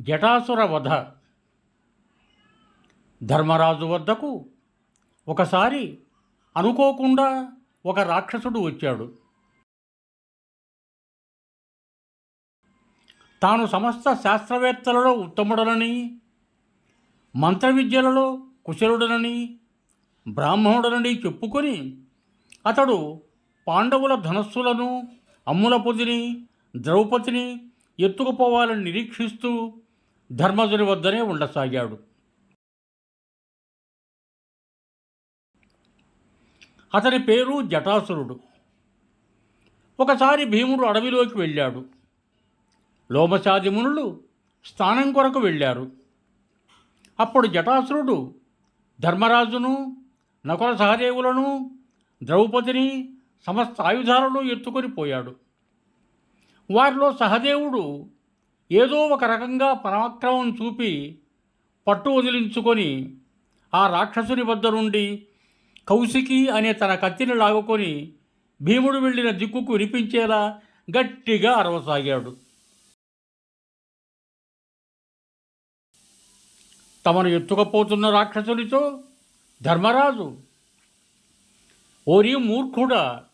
జటాసుర వధ. ధర్మరాజు వద్దకు ఒకసారి అనుకోకుండా ఒక రాక్షసుడు వచ్చాడు. తాను సమస్త శాస్త్రవేత్తలలో ఉత్తముడనని మంత్ర విద్యలలో కుశలుడనని బ్రాహ్మణుడనని చెప్పుకొని అతడు పాండవుల ధనస్సులను అమ్ముల పొదిని ద్రౌపదిని ఎత్తుకుపోవాలని నిరీక్షిస్తూ ధర్మజుని వద్దనే ఉండసాగాడు. అతని పేరు జటాసురుడు. ఒకసారి భీముడు అడవిలోకి వెళ్ళాడు. లోమశాది మునులు స్థానం కొరకు వెళ్ళారు. అప్పుడు జటాసురుడు ధర్మరాజును నకుల సహదేవులను ద్రౌపదిని సమస్త ఆయుధాలను ఎత్తుకొని పోయాడు. వారిలో సహదేవుడు ఏదో ఒక రకంగా పరాక్రమం చూపి పట్టు వదిలించుకొని ఆ రాక్షసుని వద్ద నుండి కౌశికి అనే తన కత్తిని లాగుకొని భీముడు వెళ్ళిన దిక్కుకు వినిపించేలా గట్టిగా అరవసాగాడు. తమను ఎత్తుకపోతున్న రాక్షసునితో ధర్మరాజు ఓరి మూర్ఖుడా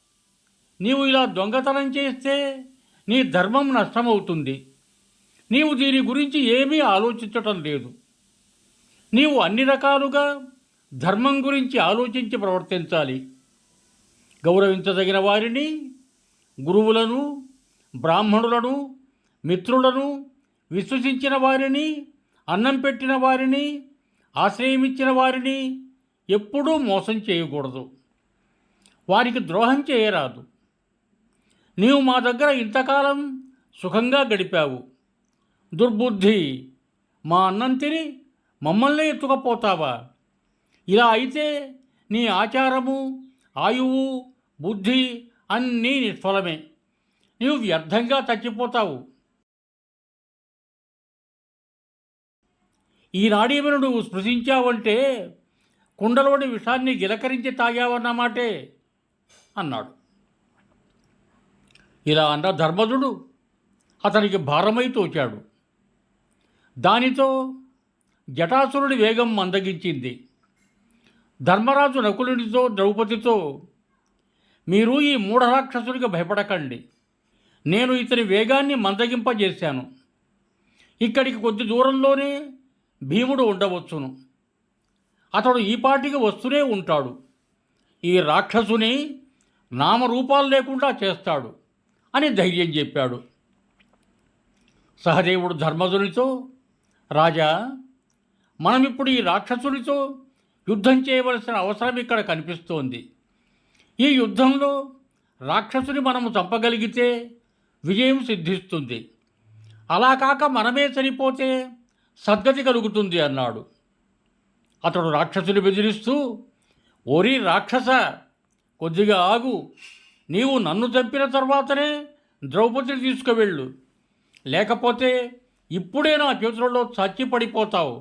నీవు ఇలా దొంగతనం చేస్తే నీ ధర్మం నష్టమవుతుంది. నీవు దీని గురించి ఏమీ ఆలోచించటం లేదు. నీవు అన్ని రకాలుగా ధర్మం గురించి ఆలోచించి ప్రవర్తించాలి. గౌరవించదగిన వారిని గురువులను బ్రాహ్మణులను మిత్రులను విశ్వసించిన వారిని అన్నం పెట్టిన వారిని ఆశ్రయమిచ్చిన వారిని ఎప్పుడూ మోసం చేయకూడదు. వారికి ద్రోహం చేయరాదు. నీవు మా దగ్గర ఇంతకాలం సుఖంగా గడిపావు. దుర్బుద్ధి. మా అన్నం తిని మమ్మల్ని ఎత్తుకపోతావా? ఇలా అయితే నీ ఆచారము ఆయువు బుద్ధి అన్నీ నిష్ఫలమే. నీవు వ్యర్థంగా చచ్చిపోతావు. ఈనాడేమైనా నువ్వు స్పృశించావంటే కుండలోని విషాన్ని గిలకరించి తాగావన్నమాటే అన్నాడు. ఇలా అన్న ధర్మజుడు అతనికి భారమై తోచాడు. దానితో జటాసురుడి వేగం మందగించింది. ధర్మరాజు నకులునితో ద్రౌపదితో మీరు ఈ మూఢరాక్షసుడికి భయపడకండి. నేను ఇతని వేగాన్ని మందగింపజేశాను. ఇక్కడికి కొద్ది దూరంలోనే భీముడు ఉండవచ్చును. అతడు ఈ పాటికి వస్తూనే ఉంటాడు. ఈ రాక్షసుని నామరూపాలు లేకుండా చేస్తాడు అని ధైర్యం చెప్పాడు. సహదేవుడు ధర్మజునితో రాజా మనమిప్పుడు ఈ రాక్షసుడితో యుద్ధం చేయవలసిన అవసరం ఇక్కడ కనిపిస్తోంది. ఈ యుద్ధంలో రాక్షసుని మనము చంపగలిగితే విజయం సిద్ధిస్తుంది. అలా కాక మనమే చనిపోతే సద్గతి కలుగుతుంది అన్నాడు. అతడు రాక్షసుని బెదిరిస్తూ ఓరి రాక్షస కొద్దిగా ఆగు. నీవు నన్ను చంపిన తర్వాతనే ద్రౌపదిని తీసుకువెళ్ళు. లేకపోతే ఇప్పుడే నా చేతులలో చచ్చి పడిపోతావు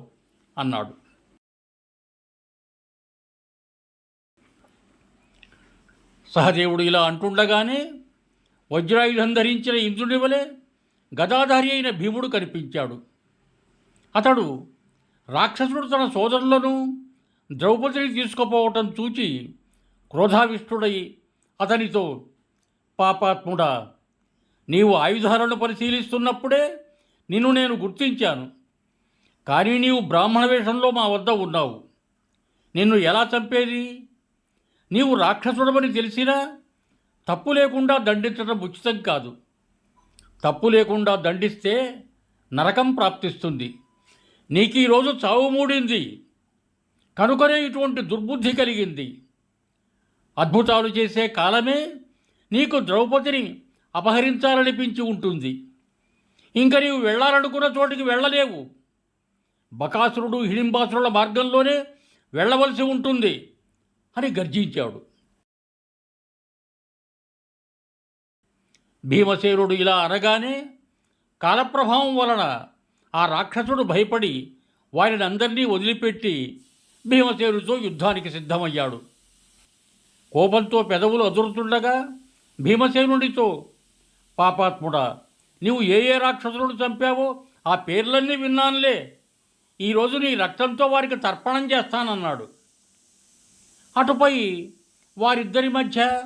అన్నాడు. సహదేవుడు ఇలా అంటుండగానే వజ్రాయుధం ధరించిన ఇంద్రుని వలె గదాధారి అయిన భీముడు కనిపించాడు. అతడు రాక్షసుడు తన సోదరులను ద్రౌపదిని తీసుకుపోవటం చూచి క్రోధావిష్ఠుడై అతనితో పాపాత్ముడా నీవు ఆయుధాలను పరిశీలిస్తున్నప్పుడే నిన్ను నేను గుర్తించాను. కానీ నీవు బ్రాహ్మణ వేషంలో మా వద్ద ఉన్నావు. నిన్ను ఎలా చంపేది? నీవు రాక్షసుడమని తెలిసినా తప్పు లేకుండా దండించడం ఉచితం కాదు. తప్పు లేకుండా దండిస్తే నరకం ప్రాప్తిస్తుంది. నీకు ఈరోజు చావు మూడింది. కనుకనే ఇటువంటి దుర్బుద్ధి కలిగింది. అద్భుతాలు చేసే కాలమే నీకు ద్రౌపదిని అపహరించాలనిపించి ఉంటుంది. ఇంక నీవు వెళ్ళాలనుకున్న చోటికి వెళ్ళలేవు. బకాసురుడు హిడింబాసురుల మార్గంలోనే వెళ్ళవలసి ఉంటుంది అని గర్జించాడు. భీమసేనుడు ఇలా అనగానే కాలప్రభావం వలన ఆ రాక్షసుడు భయపడి వారిని అందరినీ వదిలిపెట్టి భీమసేనుడితో యుద్ధానికి సిద్ధమయ్యాడు. కోపంతో పెదవులు అదురుతుండగా భీమసేనుడితో పాపాత్ముడా నీవు ఏ ఏ రాక్షసులను చంపావో ఆ పేర్లన్నీ విన్నానులే. ఈరోజు నీ రక్తంతో వారికి తర్పణం చేస్తానన్నాడు. అటుపై వారిద్దరి మధ్య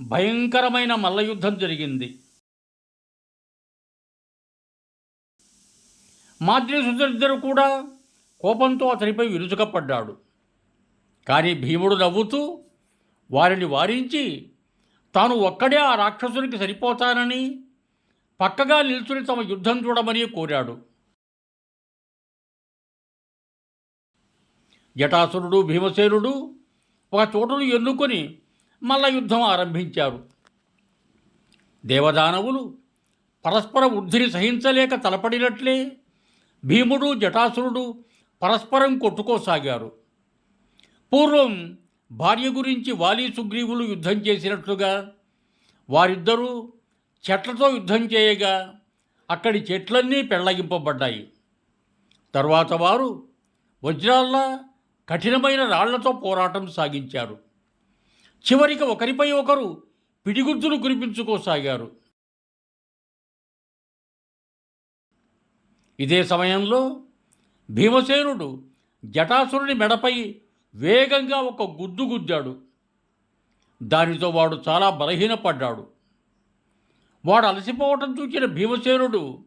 భయంకరమైన మల్లయుద్ధం జరిగింది. మాద్రీసుద్దరిద్దరు కూడా కోపంతో అతనిపై విరుచుకపడ్డాడు. కానీ భీముడు నవ్వుతూ వారిని వారించి తాను ఒక్కడే ఆ రాక్షసునికి సరిపోతానని పక్కగా నిల్చుని తమ యుద్ధం చూడమని కోరాడు. జటాసురుడు భీమసేనుడు ఒక చోటును ఎన్నుకొని మల్ల యుద్ధం ఆరంభించారు. దేవదానవులు పరస్పర వృద్ధిని సహించలేక తలపడినట్లే భీముడు జటాసురుడు పరస్పరం కొట్టుకోసాగారు. పూర్వం భార్య గురించి వాలి సుగ్రీవులు యుద్ధం చేసినట్లుగా వారిద్దరూ చెట్లతో యుద్ధం చేయగా అక్కడి చెట్లన్నీ పెళ్ళగింపబడ్డాయి తర్వాత వారు వజ్రాల్లా కఠినమైన రాళ్ళతో పోరాటం సాగించారు. చివరికి ఒకరిపై ఒకరు పిడిగుద్దులు కురిపించుకోసాగారు. ఇదే సమయంలో భీమసేనుడు జటాసురుని మెడపై వేగంగా ఒక గుద్దు గుద్దాడు. దానితో వాడు చాలా బలహీనపడ్డాడు. వాడు అలసిపోవటం చూసిన భీమసేనుడు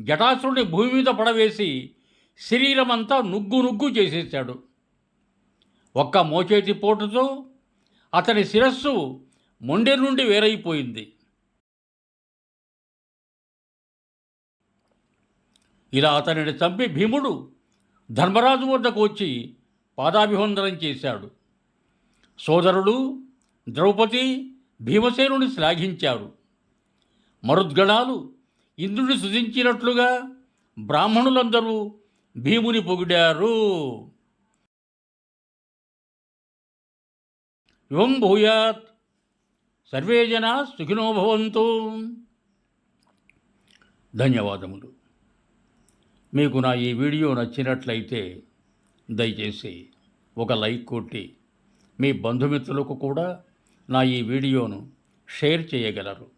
జటాసురుని భూమి మీద పడవేసి శరీరమంతా నుగ్గు నుగ్గు చేసేశాడు. ఒక్క మోచేతి పోటుతో అతని శిరస్సు మొండె నుండి వేరైపోయింది. ఇలా అతనిని చంపి భీముడు ధర్మరాజు వద్దకు వచ్చి పాదాభివందనం చేశాడు. సోదరుడు ద్రౌపది భీమసేనుని శ్లాఘించారు. మరుద్గణాలు ఇంద్రుని సుధించినట్లుగా బ్రాహ్మణులందరూ భీముని పొగిడారు. యువం భూయాత్. సర్వే జనా సుఖినో భవంతు. ధన్యవాదములు. మీకు నా ఈ వీడియో నచ్చినట్లయితే దయచేసి ఒక లైక్ కొట్టి మీ బంధుమిత్రులకు కూడా నా ఈ వీడియోను షేర్ చేయగలరు.